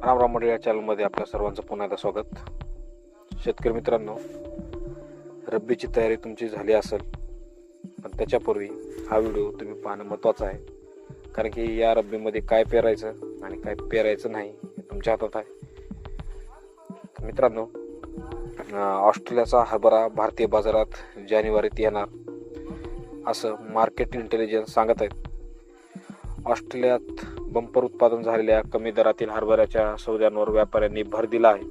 रामराम राम मंडळी या चॅनलमध्ये आपल्या सर्वांचं पुन्हा एकदा स्वागत. शेतकरी मित्रांनो रब्बीची तयारी तुमची झाली असेल पण त्याच्यापूर्वी हा व्हिडिओ तुम्ही पाहणं महत्त्वाचं आहे. कारण की या रब्बीमध्ये काय पेरायचं आणि काय पेरायचं नाही हे तुमच्या हातात आहे. मित्रांनो ऑस्ट्रेलियाचा हरभरा भारतीय बाजारात जानेवारीत येणार असं मार्केट इंटेलिजन्स सांगत आहेत. ऑस्ट्रेलियात बंपर उत्पादन झालेल्या कमी दरातील हरभऱ्याच्या सौद्यांवर व्यापाऱ्यांनी भर दिला आहे.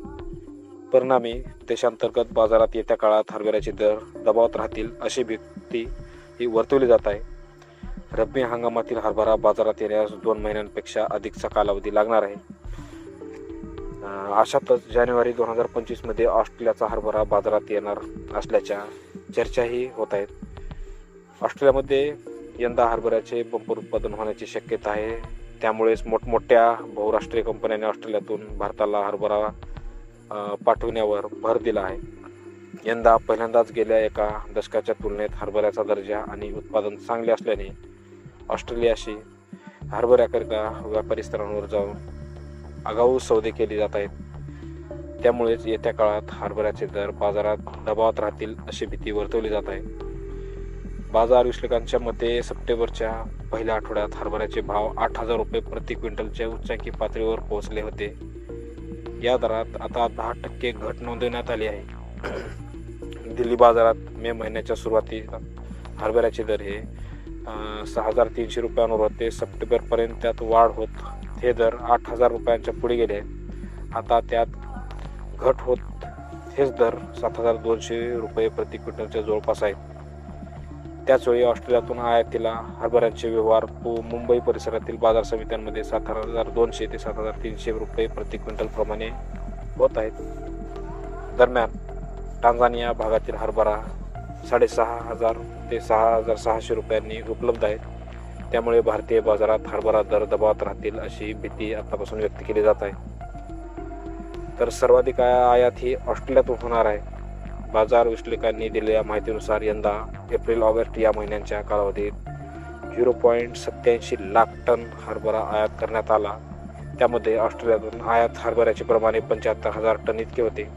परिणामी देशांतर्गत बाजारात येत्या काळात हरभऱ्याचे दर दबावात राहतील अशी भीती ही वर्तवली जात आहे. रब्बी हंगामातील हरभरा बाजारात येण्यास दोन महिन्यांपेक्षा अधिकचा कालावधी लागणार आहे. अशातच जानेवारी दोन हजार पंचवीसमध्ये ऑस्ट्रेलियाचा हरभरा बाजारात येणार असल्याच्या चर्चाही होत आहेत. ऑस्ट्रेलियामध्ये यंदा हरभऱ्याचे बंपर उत्पादन होण्याची शक्यता आहे. त्यामुळेच मोठमोठ्या बहुराष्ट्रीय कंपन्यांनी ऑस्ट्रेलियातून भारताला हरभरा पाठवण्यावर भर दिला आहे. यंदा पहिल्यांदाच गेल्या एका दशकाच्या तुलनेत हरभऱ्याचा दर्जा आणि उत्पादन चांगले असल्याने ऑस्ट्रेलियाशी हरभऱ्याकरिता व्यापारी स्तरांवर जाऊन आगाऊ सौदे केले जात आहेत. त्यामुळेच येत्या काळात हरभऱ्याचे दर बाजारात दबावात राहतील अशी भीती वर्तवली जात आहे. बाजार विश्लेषकांच्या मते सप्टेंबरच्या पहिल्या आठवड्यात हरभऱ्याचे भाव आठ हजार रुपये प्रति क्विंटलच्या उच्चांकी पातळीवर पोहोचले होते. या दरात आता दहा टक्के घट नोंदवण्यात आली आहे. दिल्ली बाजारात मे महिन्याच्या सुरुवातीला हरभऱ्याचे दर हे सहा हजार तीनशे रुपयांवर होते सप्टेंबरपर्यंत त्यात वाढ होत हे दर आठ हजार रुपयांच्या पुढे गेले. आता त्यात घट होत हेच दर सात हजार दोनशे रुपये प्रति क्विंटलच्या जवळपास आहेत त्याचवेळी ऑस्ट्रेलियातून आयातीला हरभऱ्यांचे व्यवहार. पु- मुंबई परिसरातील बाजार समित्यांमध्ये सात हजार दोनशे ते सात हजार तीनशे रुपये प्रति क्विंटल प्रमाणे होत आहेत. दरम्यान टांझानिया भागातील हरभरा साडेसहा हजार ते सहा हजार सहाशे रुपयांनी उपलब्ध आहेत. त्यामुळे भारतीय बाजारात हरभरा दर दबावात राहतील अशी भीती आतापासून व्यक्त केली जात आहे. तर सर्वाधिक आयात ही ऑस्ट्रेलियातून होणार आहे. बाजार विश्लेषकांनी दिलेल्या माहितीनुसार यंदा एप्रिल ऑगस्ट या महिन्यांच्या कालावधीत झिरो पॉईंट सत्याऐंशी लाख टन हरभरा आयात करण्यात आला. त्यामध्ये ऑस्ट्रेलियातून आयात हरभऱ्याचे प्रमाणे पंच्याहत्तर हजार टन इतके होते.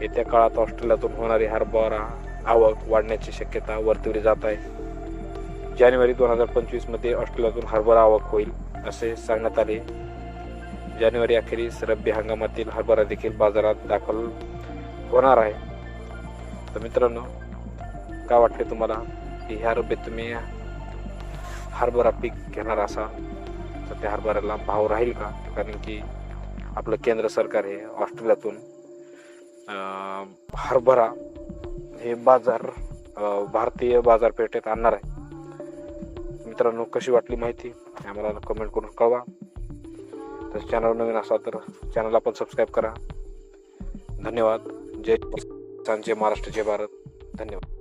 येत्या काळात ऑस्ट्रेलियातून होणारी हरभरा आवक वाढण्याची शक्यता वर्तवली जात आहे. जानेवारी दोन हजार पंचवीसमध्ये ऑस्ट्रेलियातून हरभरा आवक होईल असे सांगण्यात आले. जानेवारी अखेरीस रब्बी हंगामातील हरभरा देखील बाजारात दाखल होणार आहे. तर मित्रांनो काय वाटते तुम्हाला की ह्या रुपये तुम्ही हरभरा पीक घेणार असाल? तर त्या हरभऱ्याला भाव राहील का? कारण की आपलं केंद्र सरकार हे ऑस्ट्रेलियातून हरभरा हे बाजार भारतीय बाजारपेठेत आणणार आहे. मित्रांनो कशी वाटली माहिती आम्हाला कमेंट करून कळवा. तर चॅनल नवीन असाल तर चॅनलला पण सबस्क्राईब करा. धन्यवाद. जय किसान महाराष्ट्राचे भारत. धन्यवाद.